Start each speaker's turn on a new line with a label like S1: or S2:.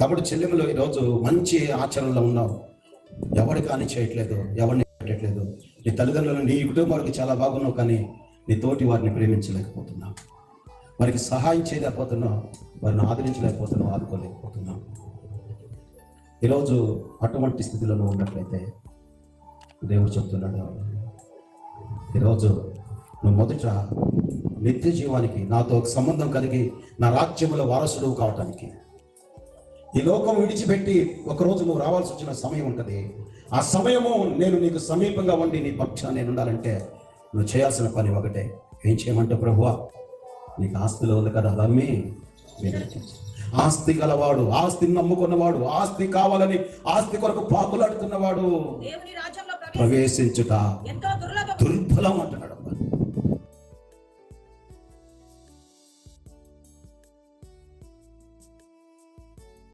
S1: తమ్ముడు చెల్లెములు ఈరోజు మంచి ఆచరణలో ఉన్నావు ఎవరి కానీ చేయట్లేదు ఎవరిని పెట్టట్లేదు. నీ తల్లిదండ్రులు నీ కుటుంబానికి చాలా బాగున్నావు కానీ నీ తోటి వారిని ప్రేమించలేకపోతున్నావు. వారికి సహాయం చేయలేకపోతున్నావు వారిని ఆదరించలేకపోతున్నావు ఆదుకోలేకపోతున్నావు. ఈరోజు అటువంటి స్థితిలో నువ్వు ఉన్నట్లయితే దేవుడు చెప్తున్నాడు ఈరోజు నువ్వు మొదట నిత్య జీవానికి నాతో ఒక సంబంధం కలిగి నా రాజ్యముల వారసుడు కావటానికి ఈ లోకం విడిచిపెట్టి ఒకరోజు నువ్వు రావాల్సి వచ్చిన సమయం ఉంటుంది. ఆ సమయము నేను నీకు సమీపంగా ఉండి నీ పక్షాన నేను ఉండాలంటే నువ్వు చేయాల్సిన పని ఒకటే. ఏం చేయమంటే ప్రభువా? నీకు ఆస్తిలో ఉంది కదా అది అమ్మి వీళ్ళకి ఇచ్చేయి. ఆస్తి గలవాడు ఆస్తిని నమ్ముకున్నవాడు ఆస్తి కావాలని ఆస్తి కొరకు పాకులాడుతున్నవాడు ప్రవేశించుట దుర్బలం అంటున్నాడు